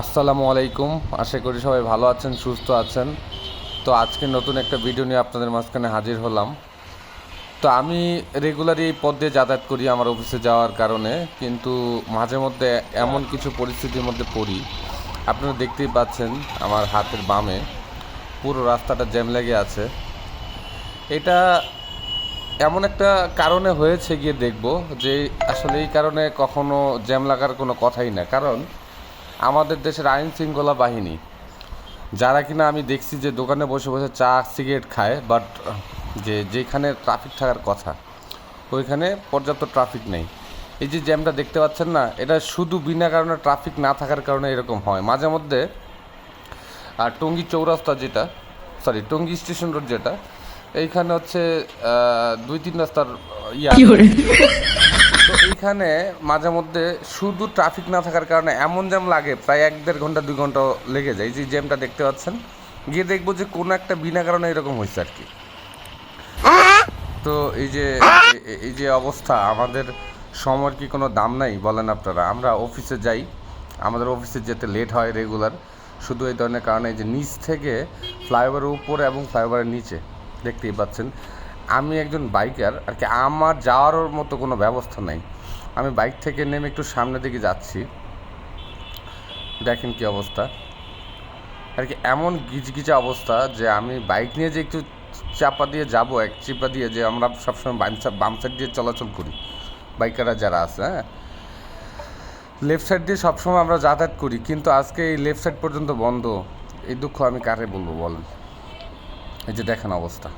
আসসালামু আলাইকুম। আশা করি সবাই ভালো আছেন, সুস্থ আছেন। তো আজকে নতুন একটা ভিডিও নিয়ে আপনাদের মাঝখানে হাজির হলাম। তো আমি রেগুলারই এই পথ দিয়ে যাতায়াত করি আমার অফিসে যাওয়ার কারণে, কিন্তু মাঝে মধ্যে এমন কিছু পরিস্থিতির মধ্যে পড়ি। আপনারা দেখতেই পাচ্ছেন আমার হাতের বামে পুরো রাস্তাটা জ্যাম লেগে আছে। এটা এমন একটা কারণে হয়েছে গিয়ে দেখব যে আসলে এই কারণে কখনো জ্যাম লাগার কোনো কথাই না। কারণ আমাদের দেশের আইন শৃঙ্খলা বাহিনী যারা কিনা আমি দেখছি যে দোকানে বসে বসে চা সিগারেট খায় বাট যে যেখানে ট্রাফিক থাকার কথা ওইখানে পর্যাপ্ত ট্রাফিক নেই। এই যে জ্যামটা দেখতে পাচ্ছেন না এটা শুধু বিনা কারণে ট্রাফিক না থাকার কারণে এরকম হয়। মাঝে মধ্যে আর টঙ্গী চৌরাস্তা যেটা সরি টঙ্গী স্টেশন রোড যেটা এইখানে হচ্ছে দুই তিন রাস্তার ইয়া তো এইখানে মাঝে মধ্যে শুধু ট্রাফিক না থাকার কারণে এমন জ্যাম লাগে, প্রায় এক দেড় ঘণ্টা, দুই ঘণ্টা লেগে যায়, যে জ্যামটা দেখতে পাচ্ছেন। গিয়ে দেখব যে কোনো একটা বিনা কারণে এরকম হয়েছে আর কি। তো এই যে এই যে অবস্থা, আমাদের সময়ের কি কোনো দাম নাই, বলেন আপনারা। আমরা অফিসে যাই, আমাদের অফিসে যেতে লেট হয় রেগুলার শুধু এই ধরনের কারণে যে নিচ থেকে ফ্লাইওভারের উপরে এবং ফ্লাইওভারের নিচে, দেখতেই পাচ্ছেন। আমি একজন বাইকার আর কি আমার যাওয়ার মতো কোনো ব্যবস্থা নাই। আমি বাইক থেকে নেমে একটু সামনের দিকে যাচ্ছি। দেখেন কি অবস্থা। আর কি এমন গিজগিজা অবস্থা যে আমি বাইক নিয়ে যে একটু চাপা দিয়ে যাব, এক চিপা দিয়ে যে আমরা সবসময় বাম বাম সাইড দিয়ে চলাচল করি, বাইকাররা যারা আছে হ্যাঁ? লেফট সাইড দিয়ে সবসময় আমরা যাতায়াত করি, কিন্তু আজকে এই লেফট সাইড পর্যন্ত বন্ধ। এই দুঃখ আমি কারে বলব বলেন? এই যে দেখেন অবস্থা।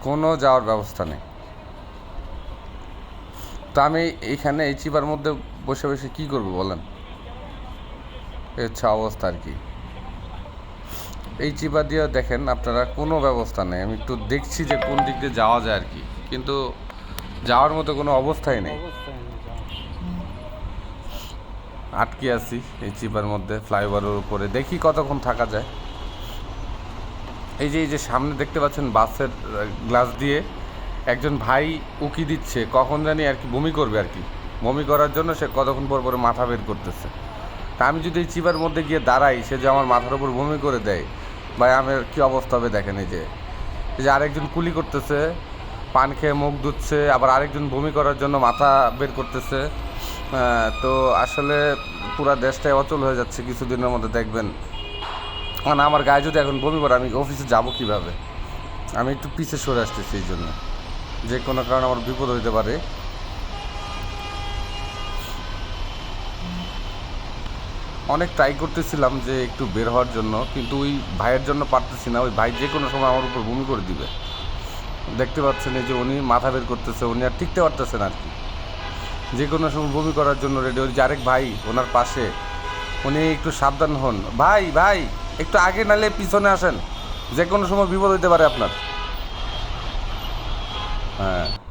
কোনো যাওয়ার ব্যবস্থা নেই। তো আমি এইখানে এই চিপার মধ্যে বসে বসে কি করব বলেন? হচ্ছে অবস্থা আর কি। এই চিপা দিয়ে দেখেন আপনারা কোনো ব্যবস্থা নেই। আমি একটু দেখছি যে কোন দিক দিয়ে যাওয়া যায় আর কি। কিন্তু যাওয়ার মতো কোনো অবস্থাই নেই। আটকে আছি এই চিপার মধ্যে, ফ্লাইওভারের উপরে। দেখি কতক্ষণ থাকা যায়। এই যে এই যে সামনে দেখতে পাচ্ছেন বাসের গ্লাস দিয়ে একজন ভাই উকি দিচ্ছে, কখন জানি আর কি বমি করবে আর কি। বমি করার জন্য সে কতক্ষণ পর পরে মাথা বের করতেছে। তা আমি যদি এই চিপার মধ্যে গিয়ে দাঁড়াই, সে যে আমার মাথার উপর বমি করে দেয়, ভাই, আমার কি অবস্থা হবে দেখেন এই যে। যে আরেকজন কুলি করতেছে, পান খেয়ে মুখ ধুচ্ছে, আবার আরেকজন বমি করার জন্য মাথা বের করতেছে। তো আসলে পুরা দেশটাই অচল হয়ে যাচ্ছে, কিছুদিনের মধ্যে দেখবেন। মানে আমার গায়ে যদি এখন বমি করে আমি অফিসে যাব কীভাবে? আমি একটু পিছে সরে আসতেছি এই জন্য। যে কোনো কারণে আমার বিপদ হইতে পারে। অনেক ট্রাই করতেছিলাম যে একটু বের হওয়ার জন্য, কিন্তু ওই ভাইয়ের জন্য পারতেছি না। ওই ভাই যে কোনো সময় আমার উপর বমি করে দিবে। দেখতে পাচ্ছেন যে উনি মাথা বের করতেছে, উনি আর টিকতে পারতেছেন আর কি। যে কোনো সময় বমি করার জন্য রেডি ওই যে আরেক ভাই, ওনার পাশে, উনি একটু সাবধান হন। ভাই ভাই, একটু আগে নালে পিছনে আসেন। যে কোনো সময় বিপদ হইতে পারে আপনার। হ্যাঁ